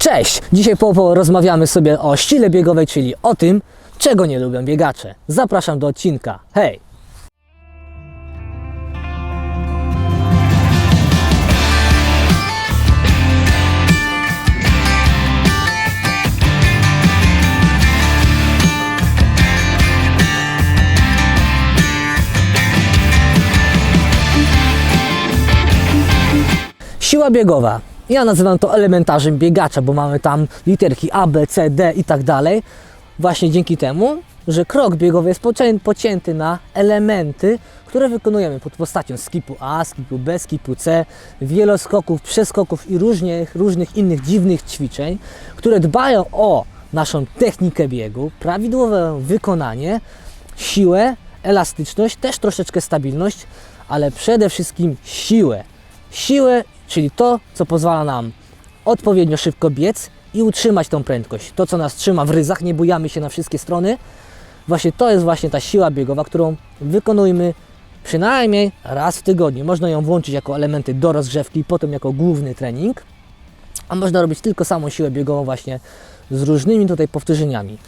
Cześć! Dzisiaj po, po rozmawiamy sobie o ścile biegowej, czyli o tym, czego nie lubią biegacze. Zapraszam do odcinka. Hej! Siła biegowa. Ja nazywam to elementarzem biegacza, bo mamy tam literki A, B, C, D i tak dalej. Właśnie dzięki temu, że krok biegowy jest pocię- pocięty na elementy, które wykonujemy pod postacią skipu A, skipu B, skipu C, wieloskoków, przeskoków i różnych, różnych innych dziwnych ćwiczeń, które dbają o naszą technikę biegu, prawidłowe wykonanie, siłę, elastyczność, też troszeczkę stabilność, ale przede wszystkim siłę. Siłę, czyli to, co pozwala nam odpowiednio szybko biec i utrzymać tą prędkość. To, co nas trzyma w ryzach, nie bujamy się na wszystkie strony. Właśnie to jest właśnie ta siła biegowa, którą wykonujemy przynajmniej raz w tygodniu. Można ją włączyć jako elementy do rozgrzewki potem jako główny trening, a można robić tylko samą siłę biegową właśnie z różnymi tutaj powtórzeniami.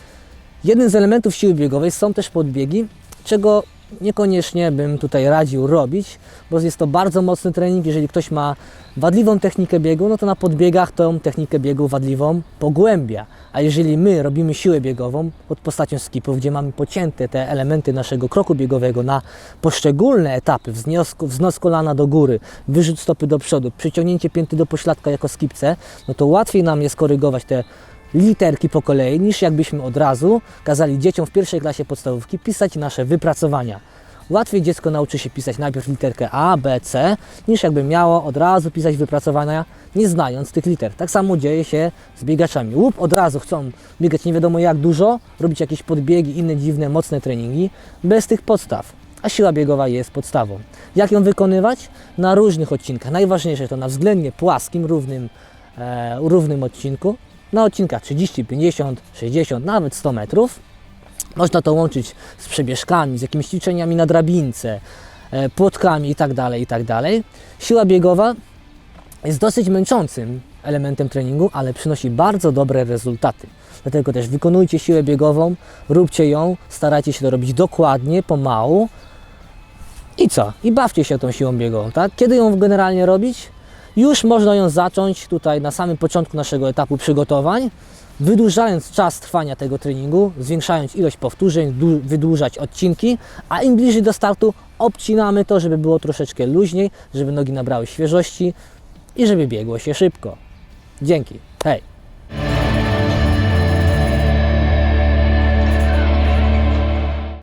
Jednym z elementów siły biegowej są też podbiegi, czego niekoniecznie bym tutaj radził robić, bo jest to bardzo mocny trening. Jeżeli ktoś ma wadliwą technikę biegu, no to na podbiegach tą technikę biegu wadliwą pogłębia. A jeżeli my robimy siłę biegową pod postacią skipów, gdzie mamy pocięte te elementy naszego kroku biegowego na poszczególne etapy, wznos, kolana do góry, wyrzut stopy do przodu, przyciągnięcie pięty do pośladka jako skipce, no to łatwiej nam jest korygować te literki po kolei, niż jakbyśmy od razu kazali dzieciom w pierwszej klasie podstawówki pisać nasze wypracowania. Łatwiej dziecko nauczy się pisać najpierw literkę A, B, C, niż jakby miało od razu pisać wypracowania, nie znając tych liter. Tak samo dzieje się z biegaczami. Łup od razu chcą biegać nie wiadomo jak dużo, robić jakieś podbiegi, inne dziwne, mocne treningi, bez tych podstaw. A siła biegowa jest podstawą. Jak ją wykonywać? Na różnych odcinkach. Najważniejsze to na względnie płaskim, równym, e, równym odcinku, na odcinkach 30, 50, 60, nawet 100 metrów. Można to łączyć z przebieżkami, z jakimiś ćwiczeniami na drabince, e, płotkami itd., itd. Siła biegowa jest dosyć męczącym elementem treningu, ale przynosi bardzo dobre rezultaty. Dlatego też wykonujcie siłę biegową, róbcie ją, starajcie się to robić dokładnie, pomału. I co? I bawcie się tą siłą biegową, tak? Kiedy ją generalnie robić? Już można ją zacząć tutaj na samym początku naszego etapu przygotowań, wydłużając czas trwania tego treningu, zwiększając ilość powtórzeń, wydłużać odcinki, a im bliżej do startu obcinamy to, żeby było troszeczkę luźniej, żeby nogi nabrały świeżości i żeby biegło się szybko. Dzięki. Hej!